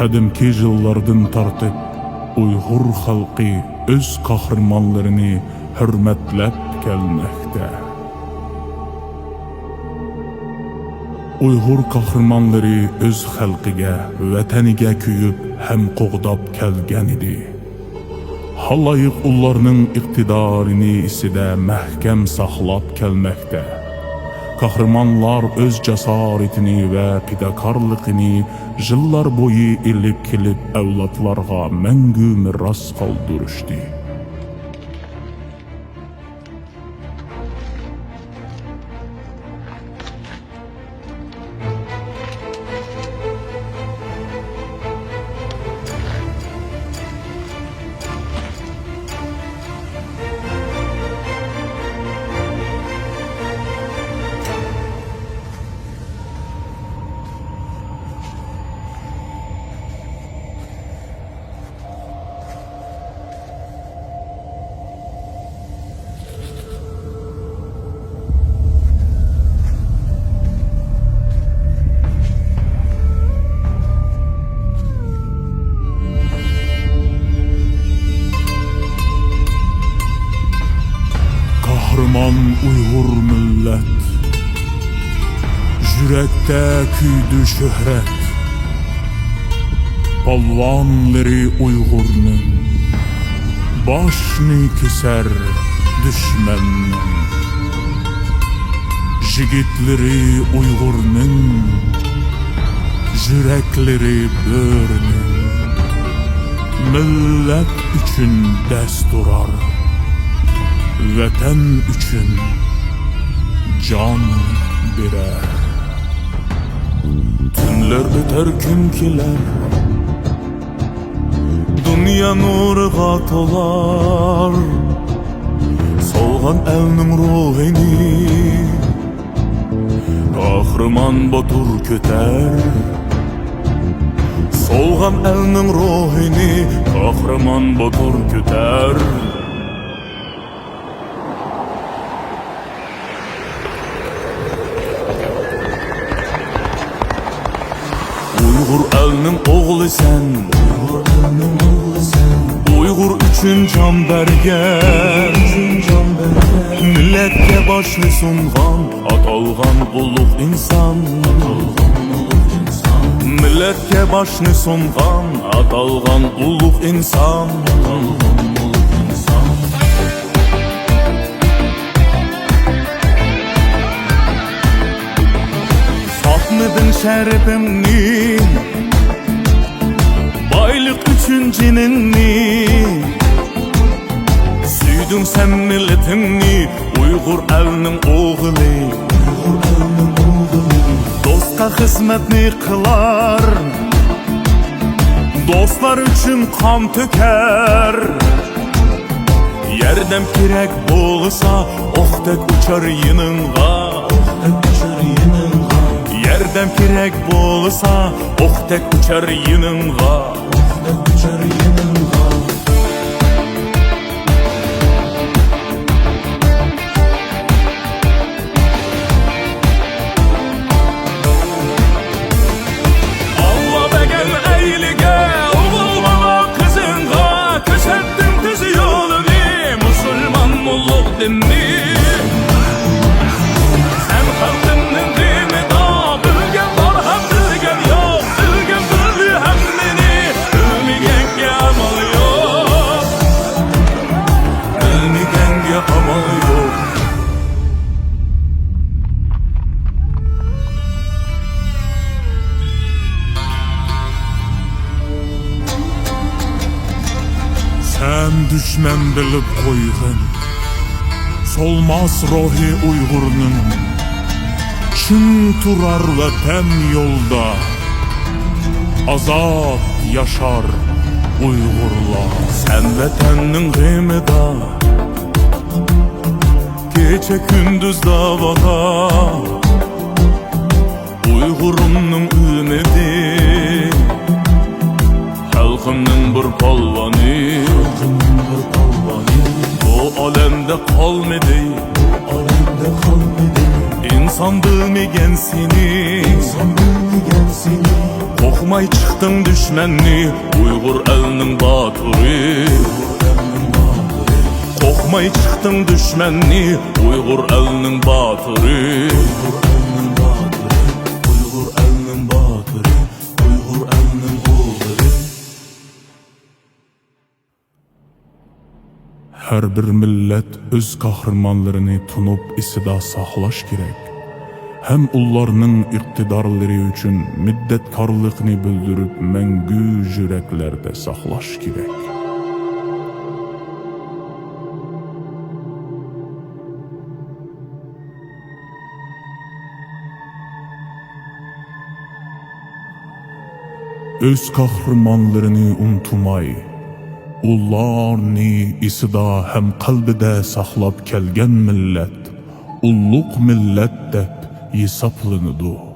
qədimki illərdən tərtib Uyğur xalqı öz qəhrəmanlarını hörmətləb gəlməkdə. Uyğur qəhrəmanları öz xalqiga, vətənigə köyüb həm qoğdab gəlgən idi. Halayıq onların iqtidarını isidə məhkəm saxlab gəlməkdə. Kahramanlar öz cəsarətini və pidakarlığını yıllar boyu ilib kilib evlatlarga məngü miras qaldırışdı. Kahraman Uyghur millet. Yürekte küydü şöhret. Palvanları Uygur'un Başını keser düşmanın Jigitleri Uygur'un Yürekleri börünün Millet üçün desturar Vətən üçün can birer Tünler öter künkiler Dünya nurga tolar Solgan elnin ruhini Kahraman batur köter Solgan elnin ruhini Kahraman batur köter Uygur elinin oğlu sen. Uygur elinin oğlu sen. Uygur üçün can berger Milletke başını sungan. Atalgan kulluk insan. Milletke başını sungan. Atalgan kulluk insan. Satmadın şerefimni Baylık üçün cinini Süydün sen milletini Uygur elinin oğlu. Dostqa hizmetini kılar? Dostlar üçün kan töker. Yerdem kirek boğulsa Oxtek uçar yınınğa Allah begel eylige Oğul bana kızınga Kösettin düz yolunu. Musulman mulluk dinni Düşmem düşmem bilip koyun Solmaz rohi Uygur'nun Çün turar ve vatan yolda. Azat yaşar Uygurlar. Sen vatanın gıymıda Gece gündüz davada. Uygurumnun ümidi. Halkımın bir polvanı alemde kalmadı Bu alemde kalmadı İnsan bilmegen seni İnsan bilmegen seni Qoxmay çıxdın düşmənni Uyğur əlinin batırı. Qoxmay çıxdın düşmənni Uyğur əlinin batırı. Uyğur Hər bir millət öz qəhrəmanlarını tunub isida saxlaş gerek. Həm onlarının iqtidarları üçün middətkarlıqını bildirib məngü yüreklərdə saxlaş gerek. Öz qəhrəmanlarını unutmay, Ullarni isida həm qalbida saxlab kelgan millat, ulluq millat deb hisoblanadi.